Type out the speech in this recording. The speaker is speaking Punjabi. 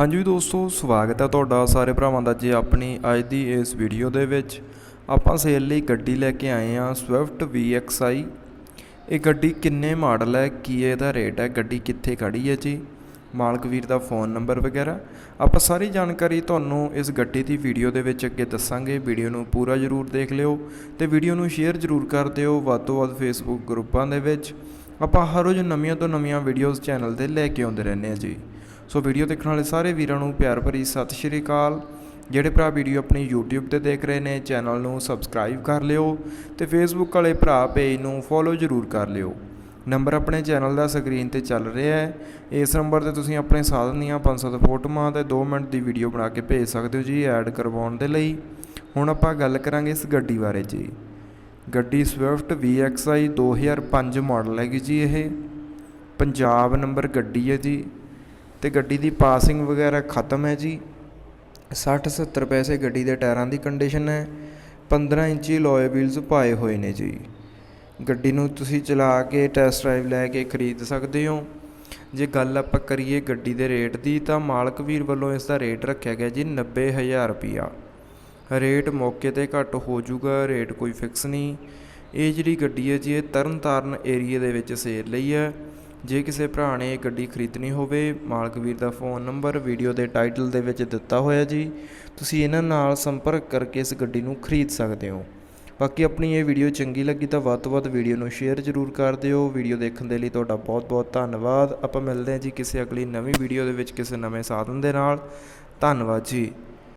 ਹਾਂਜੀ ਦੋਸਤੋ, ਸਵਾਗਤ ਹੈ ਤੁਹਾਡਾ ਸਾਰੇ ਭਰਾਵਾਂ ਦਾ ਜੀ ਆਪਣੀ ਅੱਜ ਦੀ ਇਸ ਵੀਡੀਓ ਦੇ ਵਿੱਚ। ਆਪਾਂ ਸੇਲ ਲਈ ਗੱਡੀ ਲੈ ਕੇ ਆਏ ਹਾਂ ਸਵਿਫਟ VXI ਇਹ ਗੱਡੀ ਕਿੰਨੇ ਮਾਡਲ ਹੈ? ਕੀ ਇਹਦਾ ਰੇਟ ਹੈ? ਗੱਡੀ ਕਿੱਥੇ ਖੜੀ ਹੈ ਜੀ? ਮਾਲਕ ਵੀਰ ਦਾ ਫੋਨ ਨੰਬਰ ਵਗੈਰਾ। ਆਪਾਂ ਸਾਰੀ ਜਾਣਕਾਰੀ ਤੁਹਾਨੂੰ ਇਸ ਗੱਡੀ ਦੀ ਵੀਡੀਓ ਦੇ ਵਿੱਚ ਅੱਗੇ ਦੱਸਾਂਗੇ। ਵੀਡੀਓ ਨੂੰ ਪੂਰਾ ਜ਼ਰੂਰ ਦੇਖ ਲਿਓ ਤੇ ਵੀਡੀਓ ਨੂੰ ਸ਼ੇਅਰ ਜ਼ਰੂਰ ਕਰ ਦਿਓ। ਵੱਧ ਤੋਂ ਵੱਧ ਫੇਸਬੁੱਕ ਗਰੁੱਪਾਂ ਦੇ ਵਿੱਚ। ਆਪਾਂ ਹਰ ਰੋਜ਼ ਨਵੀਆਂ ਤੋਂ ਨਵੀਆਂ ਵੀਡੀਓਜ਼ ਚੈਨਲ ਤੇ ਲੈ ਕੇ ਆਉਂਦੇ ਰਹਿੰਦੇ ਹਾਂ ਜੀ। ਸੋ ਵੀਡੀਓ ਦੇਖਣ ਵਾਲੇ ਸਾਰੇ ਵੀਰਾਂ ਨੂੰ ਪਿਆਰ ਭਰੀ ਸਤਿ ਸ਼੍ਰੀ ਅਕਾਲ। ਜਿਹੜੇ ਭਰਾ ਵੀਡੀਓ ਆਪਣੀ YouTube ਤੇ ਦੇਖ ਰਹੇ ਨੇ, ਚੈਨਲ ਨੂੰ ਸਬਸਕ੍ਰਾਈਬ ਕਰ ਲਿਓ ਤੇ Facebook ਵਾਲੇ ਭਰਾ ਪੇਜ ਨੂੰ ਫੋਲੋ ਜ਼ਰੂਰ ਕਰ ਲਿਓ। ਨੰਬਰ ਆਪਣੇ ਚੈਨਲ ਦਾ ਸਕਰੀਨ ਤੇ ਚੱਲ ਰਿਹਾ ਹੈ। ਇਸ ਨੰਬਰ ਤੇ ਤੁਸੀਂ ਆਪਣੇ ਸਾਧਨ ਦੀਆਂ 500 ਫੋਟੋਆਂ ਤੇ 2 ਮਿੰਟ ਦੀ ਵੀਡੀਓ ਬਣਾ ਕੇ ਭੇਜ ਸਕਦੇ ਹੋ ਜੀ ਐਡ ਕਰਵਾਉਣ ਦੇ ਲਈ। ਹੁਣ ਆਪਾਂ ਗੱਲ ਕਰਾਂਗੇ ਇਸ ਗੱਡੀ ਬਾਰੇ ਜੀ। ਗੱਡੀ ਸਵਿਫਟ VXI 2005 ਮਾਡਲ ਹੈਗੀ ਜੀ ਇਹ। ਪੰਜਾਬ ਨੰਬਰ ਗੱਡੀ ਹੈ ਜੀ। ਅਤੇ ਗੱਡੀ ਦੀ ਪਾਸਿੰਗ ਵਗੈਰਾ ਖਤਮ ਹੈ ਜੀ। ਸੱਠ ਸੱਤਰ ਪੈਸੇ ਗੱਡੀ ਦੇ ਟਾਇਰਾਂ ਦੀ ਕੰਡੀਸ਼ਨ ਹੈ। 15 ਇੰਚੀ ਲੋਏ ਵੀਲਸ ਪਾਏ ਹੋਏ ਨੇ ਜੀ। ਗੱਡੀ ਨੂੰ ਤੁਸੀਂ ਚਲਾ ਕੇ, ਟੈਸਟ ਡਰਾਈਵ ਲੈ ਕੇ ਖਰੀਦ ਸਕਦੇ ਹੋ। ਜੇ ਗੱਲ ਆਪਾਂ ਕਰੀਏ ਗੱਡੀ ਦੇ ਰੇਟ ਦੀ, ਤਾਂ ਮਾਲਕ ਵੀਰ ਵੱਲੋਂ ਇਸ ਦਾ ਰੇਟ ਰੱਖਿਆ ਗਿਆ ਜੀ 90000 ਰੁਪਿਆ ਰੇਟ ਮੌਕੇ ਤੇ ਘੱਟ ਹੋ ਜਾਊਗਾ, ਰੇਟ ਕੋਈ ਫਿਕਸ ਨਹੀਂ। ਇਹ ਜਿਹੜੀ ਗੱਡੀ ਹੈ ਜੀ, ਇਹ ਤਰਨਤਾਰਨ ਏਰੀਆ ਦੇ ਵਿੱਚ ਸੇਲ ਲਈ ਹੈ। ਜੇ ਕਿਸੇ ਭਰਾ ਨੇ ਇਹ ਗੱਡੀ ਖਰੀਦਣੀ ਹੋਵੇ, ਮਾਲਕ ਵੀਰ ਦਾ ਫੋਨ ਨੰਬਰ, ਵੀਡੀਓ ਦੇ ਟਾਈਟਲ ਦੇ ਵਿੱਚ ਦਿੱਤਾ ਹੋਇਆ ਜੀ। ਤੁਸੀਂ ਇਹਨਾਂ ਨਾਲ ਸੰਪਰਕ ਕਰਕੇ ਇਸ ਗੱਡੀ ਨੂੰ ਖਰੀਦ ਸਕਦੇ ਹੋ। ਬਾਕੀ ਆਪਣੀ ਇਹ ਵੀਡੀਓ ਚੰਗੀ ਲੱਗੀ ਤਾਂ ਵੱਧ ਤੋਂ ਵੱਧ ਵੀਡੀਓ ਨੂੰ ਸ਼ੇਅਰ ਜ਼ਰੂਰ ਕਰ ਦਿਓ। ਵੀਡੀਓ ਦੇਖਣ ਦੇ ਲਈ ਤੁਹਾਡਾ ਬਹੁਤ ਬਹੁਤ ਧੰਨਵਾਦ। ਆਪਾਂ ਮਿਲਦੇ ਹਾਂ ਜੀ ਕਿਸੇ ਅਗਲੀ ਨਵੀਂ ਵੀਡੀਓ ਦੇ ਵਿੱਚ ਕਿਸੇ ਨਵੇਂ ਸਾਧਨ ਦੇ ਨਾਲ। ਧੰਨਵਾਦ ਜੀ।